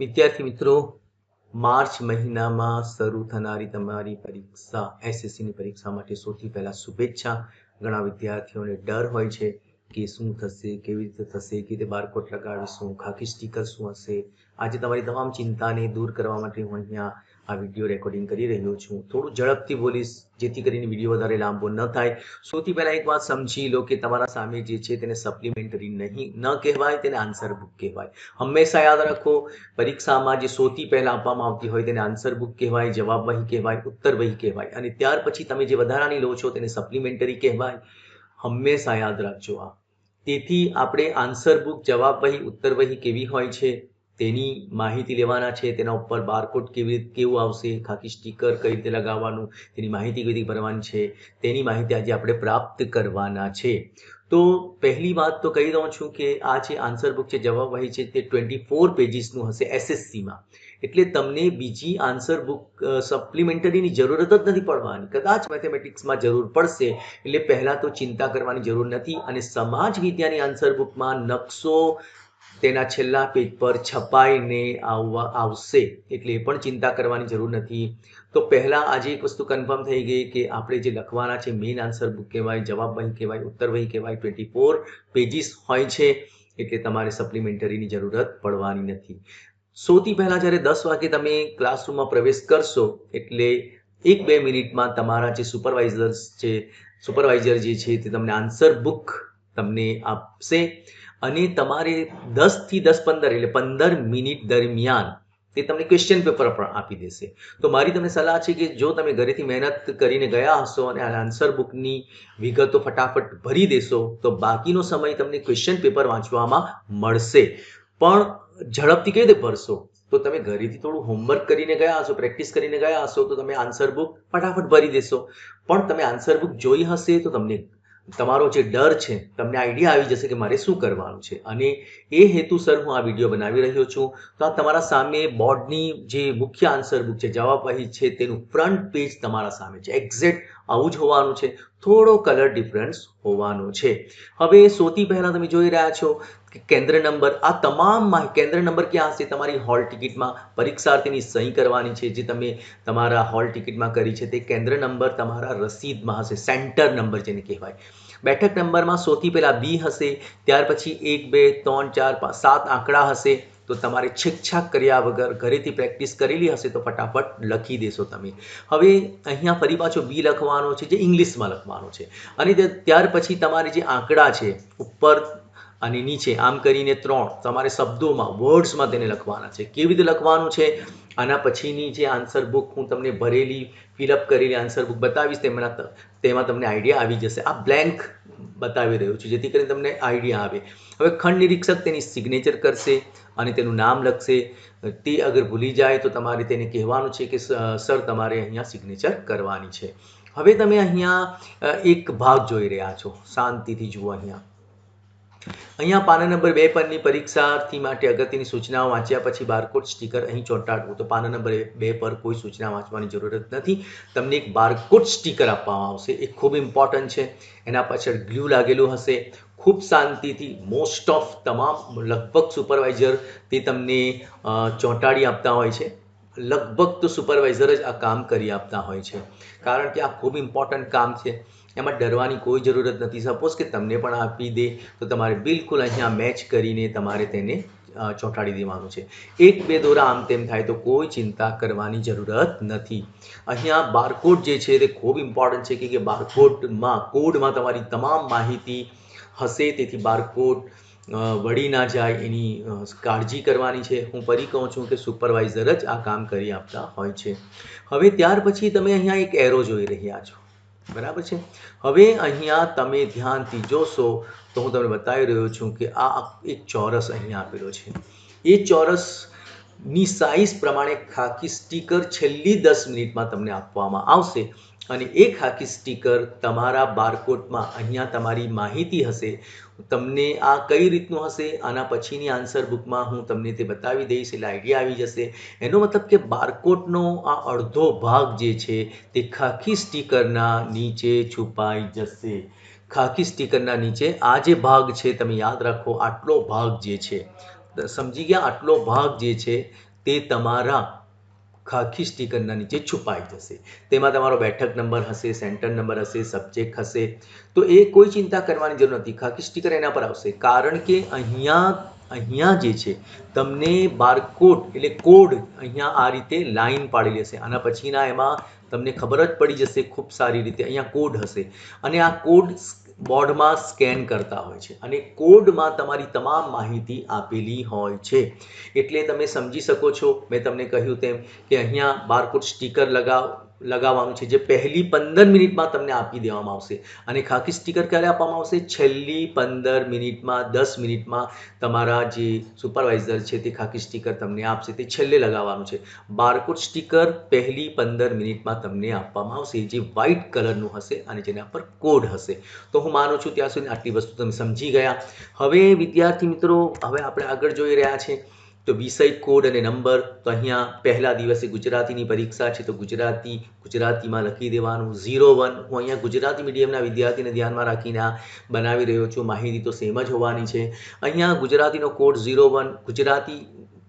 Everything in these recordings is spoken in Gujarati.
વિદ્યાર્થી મિત્રો, માર્ચ મહિનામાં શરૂ થનારી તમારી પરીક્ષા, એસએસસીની પરીક્ષા માટે સૌથી પહેલાં શુભેચ્છા. ઘણા વિદ્યાર્થીઓને ડર હોય છે કે શું થશે, કેવી રીતે થશે, કેવી રીતે બારકોડ લગાવીશું ખાકી સ્ટીકર શું હશે. આજે તમારી તમામ ચિંતાને દૂર કરવા માટે હું અહીંયા આ વીડિયો રેકોર્ડિંગ કરી રહ્યો છું. થોડું ઝડપથી બોલીશ, જેથી કરીને વીડિયો વધારે લાંબો ન થાય. સૌથી પહેલાં એક વાત સમજી લો કે તમારા સામે જે છે તેને સપ્લિમેન્ટરી નહીં ન કહેવાય, તેને આન્સર બુક કહેવાય. હંમેશા યાદ રાખો, પરીક્ષામાં જે સૌથી પહેલાં આપવામાં આવતી હોય તેને આન્સર બુક કહેવાય, જવાબ વહી કહેવાય, ઉત્તર વહી કહેવાય. અને ત્યાર પછી તમે જે વધારાની લો છો તેને સપ્લિમેન્ટરી કહેવાય. હંમેશા યાદ રાખજો આ. તેથી આપણે આન્સર બુક જવાબ વહી, ઉત્તર વહી કેવી હોય છે? તેની માહિતી લેવાના છે, તેના ઉપર બારકોડ કેવી રીતે, કેવું આવશે, ખાકી સ્ટીકર કઈ રીતે લગાવવાનું, તેની માહિતી કેવી રીતે ભરવાની છે, તેની માહિતી આજે આપણે પ્રાપ્ત કરવાના છે. તો પહેલી વાત તો કહી દઉં છું કે આ જે આન્સર બુક છે જવાબવાહી છે તે ટ્વેન્ટી ફોર પેજીસનું હશે એસએસસીમાં એટલે તમને બીજી આન્સર બુક સપ્લિમેન્ટરીની જરૂરત જ નથી પડવાની. કદાચ મેથેમેટિક્સમાં જરૂર પડશે, એટલે પહેલાં તો ચિંતા કરવાની જરૂર નથી અને સમાજ વિદ્યાની આન્સર બુકમાં નકશો તેના છેલ્લા પેજ પર છપાઈને આવવા આવશે એટલે એ પણ ચિંતા કરવાની જરૂર નથી. તો પહેલાં આજે એક વસ્તુ કન્ફર્મ થઈ ગઈ કે આપણે જે લખવાના છે મેઇન આન્સર બુક કહેવાય, જવાબ વહી કહેવાય, ઉત્તર વહી કહેવાય ટ્વેન્ટી ફોર પેજીસ હોય છે એટલે તમારે સપ્લિમેન્ટરીની જરૂરત પડવાની નથી. સૌથી પહેલાં જ્યારે દસ વાગે તમે ક્લાસરૂમમાં પ્રવેશ કરશો એટલે એક બે મિનિટમાં તમારા જે સુપરવાઇઝર્સ છે સુપરવાઇઝર જે છે તે તમને આન્સર બુક તમને આપશે. અને તમારે દસથી દસ પંદર એટલે પંદર મિનિટ દરમિયાન તે તમને ક્વેશ્ચન પેપર પણ આપી દેશે. તો મારી તમને સલાહ છે કે જો તમે ઘરેથી મહેનત કરીને ગયા હશો અને આ આન્સર બુકની વિગતો ફટાફટ ભરી દેશો, તો બાકીનો સમય તમને ક્વેશ્ચન પેપર વાંચવામાં મળશે. પણ ઝડપથી કેવી રીતે ભરશો? તો તમે ઘરેથી થોડું હોમવર્ક કરીને ગયા હશો પ્રેક્ટિસ કરીને ગયા હશો, તો તમે આન્સર બુક ફટાફટ ભરી દેશો. પણ તમે આન્સર બુક જોઈ હશે તો તમને તમારો જે ડર છે, તમને આઈડિયા આવી જશે કે મારે શું કરવાનું છે. અને એ હેતુસર હું આ વીડિયો બનાવી રહ્યો છું. તો આ તમારા સામે બોર્ડની જે મુખ્ય આન્સર બુક છે, જવાબ અહીં છે, તેનું ફ્રન્ટ પેજ તમારા સામે છે. એક્ઝેક્ટ આવું જ હોવાનું છે. થોડો કલર ડિફરન્સ હોવાનો છે. હવે સૌથી પહેલાં તમે જોઈ રહ્યા છો કે કેન્દ્ર નંબર, આ તમામ કેન્દ્ર નંબર ક્યાં હશે તમારી હોલ ટિકિટમાં પરીક્ષાર્થીની સહી કરવાની છે. જે તમે તમારા હોલ ટિકિટમાં કરી છે તે કેન્દ્ર નંબર તમારા રસીદમાં હશે. સેન્ટર નંબર જેને કહેવાય. બેઠક નંબરમાં સૌથી પહેલાં બી હશે, ત્યાર પછી એક, બે, ત્રણ, ચાર, પાંચ, સાત આંકડા હશે. તો તમારે છેકછાક કર્યા વગર ઘરેથી પ્રેક્ટિસ કરેલી હશે તો ફટાફટ લખી દેશો તમે. હવે અહીંયા ફરી પાછો બી લખવાનો છે, જે ઇંગ્લિશમાં લખવાનો છે. અને ત્યાર પછી તમારે જે આંકડા છે, ઉપર અને નીચે, આમ કરીને ત્રણ તમારે શબ્દોમાં વર્ડ્સમાં તેને લખવાના છે. કેવી રીતે લખવાનું છે? આના પછીની જે આન્સર બુક હું તમને ભરેલી ફિલઅપ કરેલી આન્સર બુક બતાવીશ તેમાં તેમાં તમને આઈડિયા આવી જશે. આ બ્લેન્ક બતાવી રહ્યું છું, જેથી કરીને તમને આઈડિયા આવે. હવે ખંડ નિરીક્ષક તેની સિગ્નેચર કરશે અને તેનું નામ લખશે. તે અગર ભૂલી જાય તો તમારે તેને કહેવાનું છે કે સર, તમારે અહીંયા સિગ્નેચર કરવાની છે. હવે તમે અહીંયા એક ભાગ જોઈ રહ્યા છો. શાંતિથી જુઓ અહીંયા. અહીંયા પાના નંબર બે પરની પરીક્ષાર્થી માટે અગત્યની સૂચનાઓ વાંચ્યા પછી બારકોડ સ્ટીકર અહીં ચોંટાડવું. તો પાના નંબર બે પર કોઈ સૂચના વાંચવાની જરૂરત નથી. તમને એક બારકોડ સ્ટીકર આપવામાં આવશે. એ ખૂબ ઇમ્પોર્ટન્ટ છે. એના પાછળ ગ્લુ લાગેલું હશે. ખૂબ શાંતિથી મોસ્ટ ઓફ તમામ લગભગ સુપરવાઇઝર તે તમને ચોંટાડી આપતા હોય છે. લગભગ તો સુપરવાઇઝર જ આ કામ કરી આપતા હોય છે. કારણ કે આ ખૂબ ઇમ્પોર્ટન્ટ કામ છે. એમાં ડરવાની કોઈ જરૂરત નથી. સપોઝ કે તમને પણ આપી દે, તો તમારે બિલકુલ અહીંયા મેચ કરીને તમારે તેને ચોંટાડી દેવાનું છે. એક, બે દોરા આમ તેમ થાય તો કોઈ ચિંતા કરવાની જરૂરત નથી. અહીંયા બારકોડ જે છે તે ખૂબ ઇમ્પોર્ટન્ટ છે કે બારકોડમાં કોડમાં તમારી તમામ માહિતી હશે. તેથી બારકોડ વળી ના જાય એની કાળજી કરવાની છે. હું ફરી કહું છું કે સુપરવાઇઝર જ આ કામ કરી આપતા હોય છે. હવે ત્યાર પછી તમે અહીંયા એક એરો જોઈ રહ્યા છો. બરાબર છે? હવે અહીંયા તમે ધ્યાનથી જોશો તો હું તમને બતાવી રહ્યો છું કે આ એક ચોરસ અહીંયા આપેલો છે. એ ચોરસની સાઈઝ પ્રમાણે ખાકી સ્ટીકર છેલ્લી દસ મિનિટમાં તમને આપવામાં આવશે. અને એ ખાકી સ્ટીકર તમારા બારકોડમાં અહીંયા તમારી માહિતી હશે. તમને આ કઈ રીતનું હશે? આના પછીની આન્સર બુકમાં હું તમને તે બતાવી દઈશ, એટલે આઈડિયા આવી જશે. એનો મતલબ કે બારકોડનો આ અડધો ભાગ જે છે, તે ખાખી સ્ટીકરના નીચે છુપાઈ જશે. ખાખી સ્ટીકરના નીચે આ જે ભાગ છે, તમે યાદ રાખો, આટલો ભાગ જે છે. સમજી ગયા? આટલો ભાગ જે છે, તે તમારા ખાખી સ્ટીકરના નીચે છુપાઈ જશે. તેમાં તમારો બેઠક નંબર હશે સેન્ટર નંબર હશે સબ્જેક્ટ હશે. તો એ કોઈ ચિંતા કરવાની જરૂર નથી. ખાખી સ્ટીકર એના પર આવશે. કારણ કે અહીંયા અહીંયા જે છે, તમને બારકોડ એટલે કોડ અહીંયા આ રીતે લાઈન પાડેલી હશે. આના પછીના એમાં તમને ખબર જ પડી જશે ખૂબ સારી રીતે, અહીંયા કોડ હશે. અને આ કોડ બોર્ડમાં સ્કેન કરતા હોય છે. અને કોડમાં તમારી તમામ માહિતી આપેલી હોય છે. એટલે તમે સમજી શકો છો, મેં તમને કહ્યું તેમ કે અહીંયા બારકોડ સ્ટીકર લગાવ લગાવવાનું છે, જે પહેલી પંદર મિનિટમાં તમને આપી દેવામાં આવશે. અને ખાખી સ્ટીકર ક્યારે આપવામાં આવશે? છેલ્લી પંદર મિનિટમાં, દસ મિનિટમાં તમારા જે સુપરવાઇઝર છે તે ખાખી સ્ટીકર તમને આપશે. તે છેલ્લે લગાવવાનું છે. બારકોડ સ્ટીકર પહેલી પંદર મિનિટમાં તમને આપવામાં આવશે, જે વ્હાઇટ કલરનું હશે અને જેના પર કોડ હશે. તો હું માનું છું ત્યાં સુધી આટલી વસ્તુ તમે સમજી ગયા. હવે વિદ્યાર્થી મિત્રો, હવે આપણે આગળ જોઈ રહ્યા છે તો વિષય કોડ અને નંબર તો અહીંયા પહેલા દિવસે ગુજરાતીની પરીક્ષા છે, તો ગુજરાતી, ગુજરાતીમાં લખી દેવાનું. ઝીરો વન હું અહીંયા ગુજરાતી મીડિયમના વિદ્યાર્થીને ધ્યાનમાં રાખીને બનાવી રહ્યો છું. માહિતી તો સેમ જ હોવાની છે. અહીંયા ગુજરાતીનો code zero one Gujarati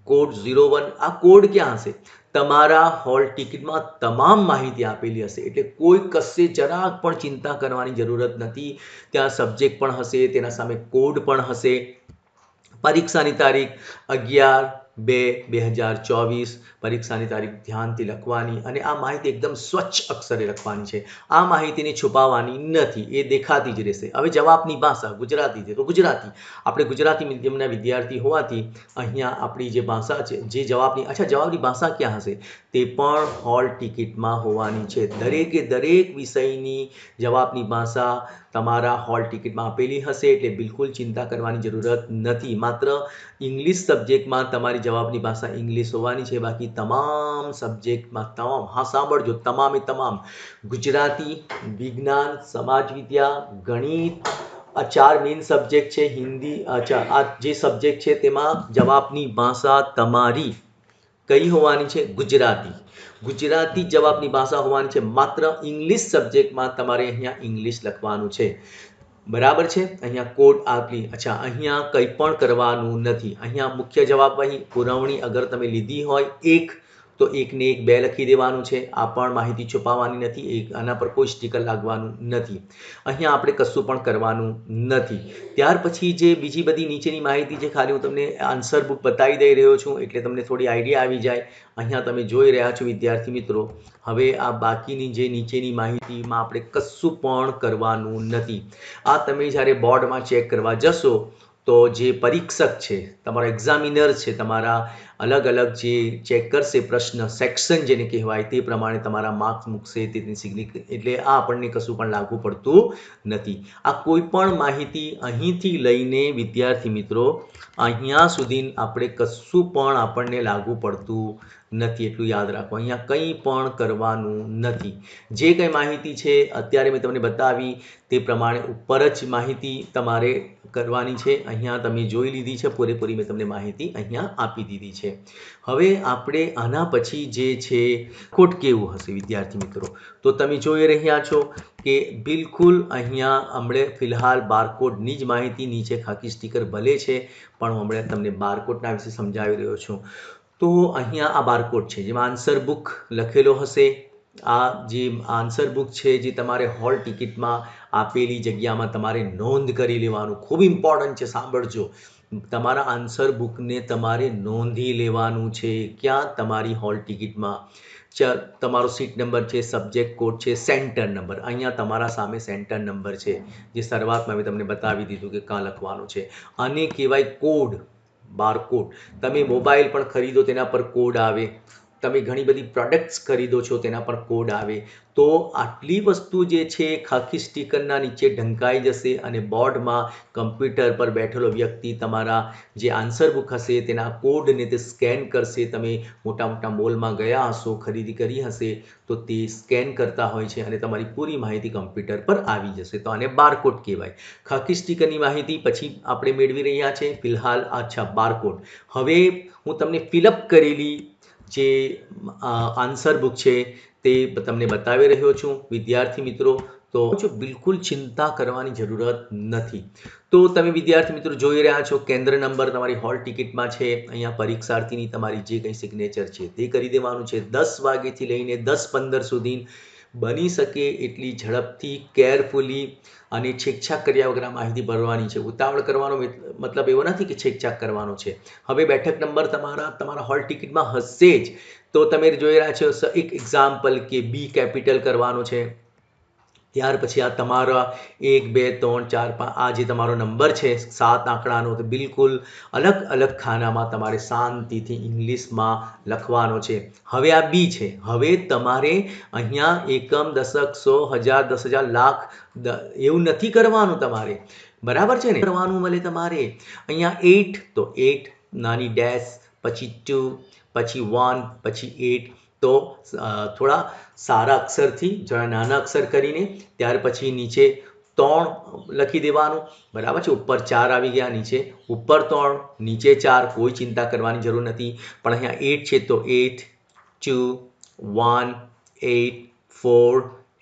code zero one આ કોડ ક્યાં હશે? તમારા હોલ ટિકિટમાં તમામ માહિતી આપેલી હશે. એટલે કોઈ કશે જરાક પણ ચિંતા કરવાની જરૂરત નથી. ત્યાં સબ્જેક્ટ પણ હશે, તેના સામે કોડ પણ હશે. પરીક્ષાની તારીખ અગિયાર બે બે હજાર ચોવીસ પરીક્ષાની તારીખ ધ્યાનથી લખવાની અને આ માહિતી એકદમ સ્વચ્છ અક્ષરે લખવાની છે. આ માહિતીને છુપાવવાની નથી. એ દેખાતી જ રહેશે. હવે જવાબની ભાષા ગુજરાતી છે. તો ગુજરાતી. આપણે ગુજરાતી મીડિયમના વિદ્યાર્થી હોવાથી અહીંયા આપણી જે ભાષા છે, જે જવાબની, અચ્છા, જવાબની ભાષા ક્યાં હશે? તે પણ હોલ ટિકિટમાં હોવાની છે. દરેકે દરેક વિષયની જવાબની ભાષા તમારા હોલ ટિકિટમાં આપેલી હશે એટલે બિલકુલ ચિંતા કરવાની જરૂરત નથી. માત્ર ઇંગ્લિશ સબ્જેક્ટમાં તમારી જવાબની ભાષા ઇંગ્લિશ હોવાની છે. બાકી તમામ સબ્જેક્ટમાં તમામ, હા, સાંભળજો. તમામે તમામ. ગુજરાતી, વિજ્ઞાન, સમાજ વિદ્યા, ગણિત આ ચાર મેઇન સબ્જેક્ટ છે. હિન્દી અચ્છા આ જે સબ્જેક્ટ છે તેમાં જવાબની ભાષા તમારી કઈ હોવાની છે? ગુજરાતી. ગુજરાતી જવાબની ભાષા હોવાની છે. માત્ર ઇંગ્લિશ સબ્જેક્ટમાં તમારે અહીંયા ઇંગ્લિશ લખવાનું છે. બરાબર છે? અહીંયા કોડ આપલી, અચ્છા, અહીંયા કંઈ પણ કરવાનું નથી. અહીંયા મુખ્ય જવાબ અહીં પુરવણી અગર તમે લીધી હોય, એક તો એકને એક બે લખી દેવાનું છે. આ પણ માહિતી છુપાવવાની નથી. એક આના પર કોઈ સ્ટીકર લાગવાનું નથી. અહીંયા આપણે કશું પણ કરવાનું નથી. ત્યાર પછી જે બીજી બધી નીચેની માહિતી છે ખાલી હું તમને આન્સર બુક બતાવી દઈ રહ્યો છું, એટલે તમને થોડી આઈડિયા આવી જાય. અહીંયા તમે જોઈ રહ્યા છો, વિદ્યાર્થી મિત્રો. હવે આ બાકીની જે નીચેની માહિતીમાં આપણે કશું પણ કરવાનું નથી. આ તમે જ્યારે બોર્ડમાં ચેક કરવા જશો, તો જે પરીક્ષક છે, તમારો એક્ઝામિનર છે, તમારા અલગ અલગ જે ચેક કરશે પ્રશ્ન સેક્શન જેને કહેવાય તે પ્રમાણે તમારા માર્ક્સ મૂકશે, તેની સિગ્નિક એટલે આ આપણને કશું પણ લાગુ પડતું નથી. આ કોઈ પણ માહિતી અહીંથી લઈને વિદ્યાર્થી મિત્રો, અહીંયા સુધી આપણે કશું પણ આપણને લાગુ પડતું નથી, એટલું યાદ રાખો. અહીંયા કંઈ પણ કરવાનું નથી. જે કંઈ માહિતી છે, અત્યારે મેં તમને બતાવી, તે પ્રમાણે ઉપર જ માહિતી તમારે કરવાની છે. અહીંયા તમે જોઈ લીધી છે, પૂરેપૂરી મેં તમને માહિતી અહીંયા આપી દીધી છે. હવે આપણે આના પછી જે છે કોટ કેવું હશે, વિદ્યાર્થી મિત્રો? તો તમે જોઈ રહ્યા છો કે બિલકુલ અહીંયા હમણે ફિલહાલ બારકોડની જ માહિતી નીચે ખાકી સ્ટીકર ભલે છે, પણ હું હમણાં તમને બારકોડના વિશે સમજાવી રહ્યો છું. તો અહીંયા આ બારકોડ છે, જેમાં આન્સર બુક લખેલો હશે. આ જે આન્સર બુક છે, જે તમારે હોલ ટિકિટમાં આપેલી જગ્યામાં તમારે નોંધ કરી લેવાનું ખૂબ ઇમ્પોર્ટન્ટ છે, સાંભળજો. તમારા આન્સર બુકને તમારે નોંધી લેવાનું છે ક્યાં? તમારી હોલ ટિકિટમાં ચ, તમારો સીટ નંબર છે સબ્જેક્ટ કોડ છે સેન્ટર નંબર અહીંયા તમારા સામે સેન્ટર નંબર છે, જે શરૂઆતમાં મેં તમને બતાવી દીધું કે કાં લખવાનું છે. અને કહેવાય કોડ બારકોડ તમે મોબાઈલ પણ ખરીદો, તેના પર કોડ આવે. તમે ઘણી બધી પ્રોડક્ટ્સ ખરીદો છો, તેના પર કોડ આવે, તો આટલી વસ્તુ જે છે, ખાખી સ્ટીકરના નીચે ઢંકાઈ જશે અને બોર્ડમાં કમ્પ્યુટર પર બેઠેલો વ્યક્તિ તમારા જે આન્સર બુક હશે, તેના કોડને તે સ્કેન કરશે. તમે મોટા મોટા મોલમાં ગયા હશો, ખરીદી કરી હશે, તો તે સ્કેન કરતા હોય છે અને તમારી પૂરી માહિતી કમ્પ્યુટર પર આવી જશે. તો આને બારકોડ કહેવાય. ખાખી સ્ટીકરની માહિતી પછી આપણે મેળવી રહ્યા છે. ફિલહાલ અચ્છા બારકોડ હવે હું તમને ફિલઅપ કરેલી જે આન્સર બુક છે તે તમને બતાવી રહ્યો છું, વિદ્યાર્થી મિત્રો. તો જો બિલકુલ ચિંતા કરવાની જરૂરત નથી. તો તમે વિદ્યાર્થી મિત્રો જોઈ રહ્યા છો, કેન્દ્ર નંબર તમારી હોલ ટિકિટમાં છે. અહીંયા પરીક્ષાર્થીની તમારી જે કંઈ સિગ્નેચર છે તે કરી દેવાનું છે. દસ વાગ્યાથી લઈને દસ પંદર સુધી બની શકે એટલી ઝડપથી કેરફુલી અને છેકછાક કર્યા વગર આ માહિતી ભરવાની છે. ઉતાવળ કરવાનો મતલબ એવો નથી કે છેકછાક કરવાનો છે. હવે બેઠક નંબર તમારા તમારા હોલ ટિકિટમાં હશે જ. તો તમે જોઈ રહ્યા છો એક એક્ઝામ્પલ કે બી કેપિટલ કરવાનો છે. ત્યાર પછી આ તમારા એક, બે, ત્રણ, ચાર, પાંચ, આ જે તમારો નંબર છે, સાત આંકડાનો, તો બિલકુલ અલગ અલગ ખાનામાં તમારે શાંતિથી ઇંગ્લિશમાં લખવાનો છે. હવે આ બી છે. હવે તમારે અહીંયા એકમ, દશક, સો, હજાર, દસ હજાર, લાખ એવું નથી કરવાનું તમારે. બરાબર છે ને? કરવાનું મળે તમારે. અહીંયા એટ તો એટ નાની ડેશ પછી ટુ પછી વન પછી એટ તો થોડા સારા અક્ષરથી, જરા નાના અક્ષર કરીને, ત્યાર પછી નીચે ત્રણ લખી દેવાનું. બરાબર છે? ઉપર ચાર આવી ગયા નીચે. ઉપર ત્રણ, નીચે ચાર, કોઈ ચિંતા કરવાની જરૂર નથી. પણ અહીંયા એટ છે તો eight two one eight four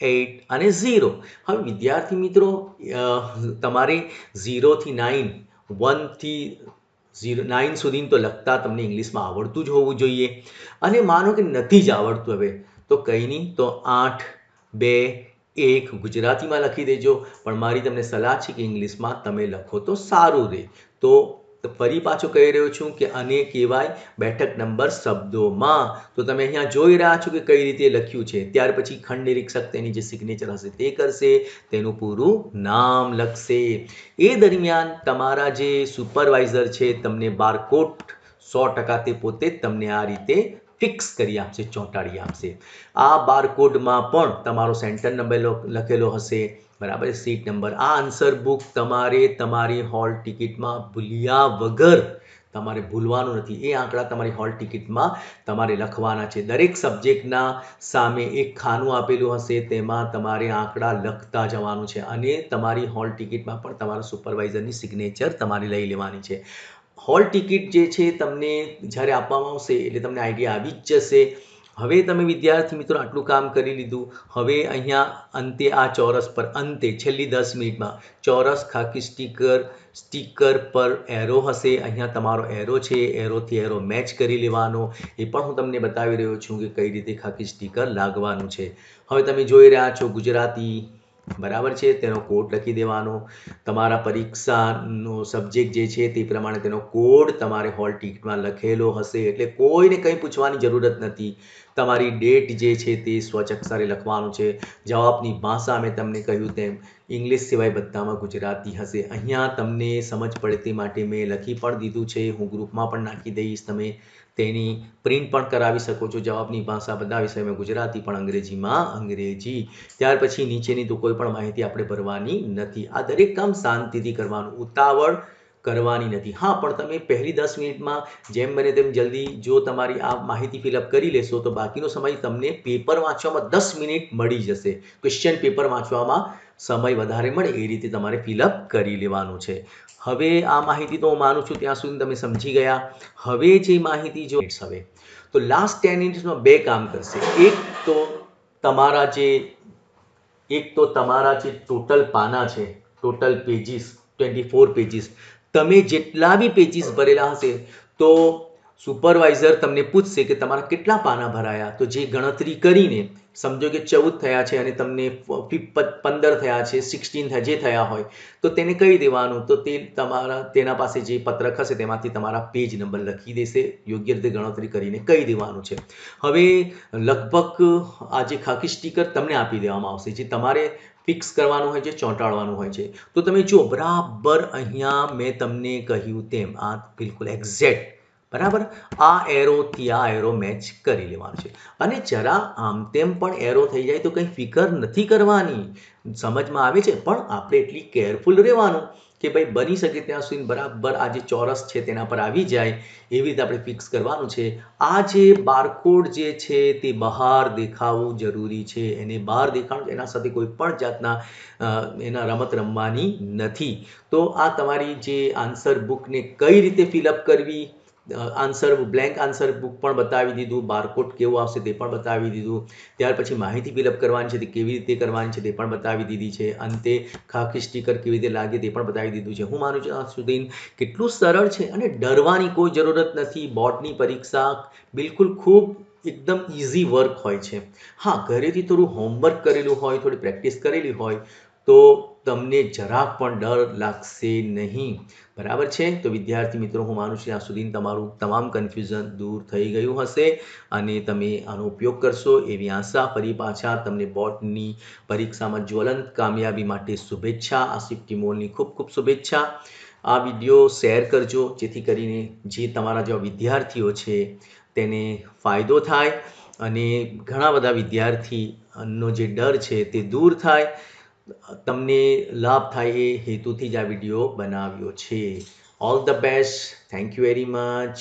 eight અને ઝીરો હવે વિદ્યાર્થી મિત્રો તમારે ઝીરોથી નાઇન વનથી ઝીરો નાઇન સુધી તો લખતા તમને ઇંગ્લિશમાં આવડતું જ હોવું જોઈએ. અને માનો કે નથી જ આવડતું હવે, તો કંઈ નહીં, તો આઠ, બે, એક ગુજરાતીમાં લખી દેજો. પણ મારી તમને સલાહ છે કે ઇંગ્લિશમાં તમે લખો તો સારું રહે. તો ફરી પાછો કહી રહ્યો છું કે આને કહેવાય બેઠક નંબર શબ્દોમાં. તો તમે અહીંયા જોઈ રહ્યા છો કે કઈ રીતે લખ્યું છે. ત્યાર પછી ખંડ નિરીક્ષક તેની જે સિગ્નેચર હશે તે કરશે, તેનું પૂરું નામ લખશે. એ દરમિયાન તમારા જે સુપરવાઇઝર છે, તમને બારકોડ સો ટકા તે પોતે તમને આ રીતે ફિક્સ કરી આપશે, ચોંટાડી આપશે. આ બારકોડમાં પણ તમારો સેન્ટર નંબર લખેલો હશે. બરાબર? સીટ નંબર આ આન્સર બુક તમારે તમારી હોલ ટિકિટમાં ભૂલ્યા વગર તમારે ભૂલવાનું નથી. એ આંકડા તમારી હોલ ટિકિટમાં તમારે લખવાના છે. દરેક સબ્જેક્ટના સામે એક ખાનું આપેલું હશે, તેમાં તમારે આંકડા લખતા જવાનું છે અને તમારી હોલ ટિકિટમાં પણ તમારા સુપરવાઇઝરની સિગ્નેચર તમારે લઈ લેવાની છે. હોલ ટિકિટ જે છે તમને જ્યારે આપવામાં આવશે એટલે તમને આઈડિયા આવી જ જશે. હવે તમે વિદ્યાર્થી મિત્રો આટલું કામ કરી લીધું. હવે અહીંયા અંતે આ ચોરસ પર અંતે છેલ્લી દસ મિનિટમાં ચોરસ ખાકી સ્ટીકર સ્ટીકર પર એરો હશે. અહીંયા તમારો એરો છે, એરોથી એરો મેચ કરી લેવાનો. એ પણ હું તમને બતાવી રહ્યો છું કે કઈ રીતે ખાકી સ્ટીકર લાગવાનું છે. હવે તમે જોઈ રહ્યા છો ગુજરાતી બરાબર છે? તેનો કોડ લખી દેવાનો. તમારા પરીક્ષાનો સબ્જેક્ટ જે છે તે પ્રમાણે તેનો કોડ તમારે હોલ ટિકિટમાં લખેલો હશે. એટલે કોઈને કંઈ પૂછવાની જરૂરત નથી. તમારી ડેટ જે છે તે સ્વચ્છ અક્ષરે લખવાનું છે. જવાબની ભાષા મેં તમને કહ્યું તેમ ઇંગ્લિશ સિવાય બધામાં ગુજરાતી હશે. અહીંયા તમને સમજ પડે તે માટે મેં લખી પણ દીધું છે. હું ગ્રુપમાં પણ નાખી દઈશ. તમે તેની પ્રિન્ટ પણ કરાવી શકો છો, જવાબની ભાષા બધા વિષયમાં ગુજરાતી પણ, અંગ્રેજીમાં અંગ્રેજી. ત્યાર પછી નીચેની તો કોઈ પણ માહિતી આપણે ભરવાની નથી. આ દરેક કામ શાંતિથી કરવાનું. ઉતાવળ કરવાની નથી. હા, પણ તમે પહેલી દસ મિનિટમાં જેમ બને તેમ જલ્દી જો તમારી આ માહિતી ફિલઅપ કરી લેશો, તો બાકીનો સમય તમને પેપર વાંચવામાં દસ મિનિટ મળી જશે. ક્વેશ્ચન પેપર વાંચવામાં સમય વધારે મળે એ રીતે તમારે ફિલઅપ કરી લેવાનું છે. હવે આ માહિતી તો હું માનું છું ત્યાં સુધી તમે સમજી ગયા. હવે જે માહિતી જો હવે. તો લાસ્ટ ટેન મિનિટ્સમાં બે કામ કરશે. એક તો તમારા જે, એક તો તમારા જે ટોટલ પાના છે total pages twenty four pages તમે જેટલા બી પેજીસ ભરેલા હશે, તો સુપરવાઇઝર તમને પૂછશે કે તમારા કેટલા પાના ભરાયા? તો જે ગણતરી કરીને સમજો કે ચૌદ થયા છે અને તમને પંદર થયા છે સિક્સટીન થયા, જે થયા હોય, તો તેને કહી દેવાનું. તો તે તમારા, તેના પાસે જે પત્રક હશે તેમાંથી તમારા પેજ નંબર લખી દેશે. યોગ્ય રીતે ગણતરી કરીને કહી દેવાનું છે. હવે લગભગ આ જે ખાકી સ્ટીકર તમને આપી દેવામાં આવશે, જે તમારે ફિક્સ કરવાનું હોય છે, ચોંટાડવાનું હોય છે. તો તમે જુઓ, બરાબર અહીંયા મેં તમને કહ્યું તેમ, આ બિલકુલ એક્ઝેક્ટ બરાબર? આ એરોથી આ એરો મેચ કરી લેવાનું છે. અને જરા આમ તેમ પણ એરો થઈ જાય તો કંઈ ફિકર નથી કરવાની. સમજમાં આવે છે? પણ આપણે એટલી કેરફુલ રહેવાનું. કે ભાઈ બની શકે ત્યાં સુધી બરાબર આ જે ચોરસ છે તેના પર આવી જાય, એવી રીતે આપણે ફિક્સ કરવાનું છે. આ જે બારકોડ જે છે તે બહાર દેખાવું જરૂરી છે. એને બહાર દેખાડવું એના સાથે કોઈ પણ જાતના એના રમત રમવાની નથી. તો આ તમારી જે આન્સર બુકને કઈ રીતે ફિલઅપ કરવી આન્સર બ્લેન્ક આન્સર બુક પણ બતાવી દીધું બારકોડ કેવો આવશે તે પણ બતાવી દીધું. ત્યાર પછી માહિતી ફિલઅપ કરવાની છે તે કેવી રીતે કરવાની છે તે પણ બતાવી દીધી છે. અંતે ખાખી સ્ટીકર કેવી રીતે લાગે તે પણ બતાવી દીધું છે. હું માનું છું આ સુધી કેટલું સરળ છે અને ડરવાની કોઈ જરૂરત નથી. બોર્ડની પરીક્ષા બિલકુલ ખૂબ એકદમ ઇઝી વર્ક હોય છે. હા, ઘરેથી થોડું હોમવર્ક કરેલું હોય, થોડી પ્રેક્ટિસ કરેલી હોય તો તમને જરાક પણ ડર લાગશે નહીં. બરાબર છે? તો વિદ્યાર્થી મિત્રો, હું માનું છું ત્યાં સુધી તમારું તમામ કન્ફ્યુઝન દૂર થઈ ગયું હશે અને તમે આનો ઉપયોગ કરશો એવી આશા. ફરી પાછા તમને બોર્ડની પરીક્ષામાં જ્વલંત કામયાબી માટે શુભેચ્છા. આસિફ ટીમોલની ખૂબ ખૂબ શુભેચ્છા. આ વીડિયો શેર કરજો, જેથી કરીને જે તમારા જેવા વિદ્યાર્થીઓ છે તેને ફાયદો થાય અને ઘણા બધા વિદ્યાર્થીનો જે ડર છે તે દૂર થાય. તમને લાભ થાય એ હેતુથી જ આ વીડિયો બનાવ્યો છે. All the best thank you very much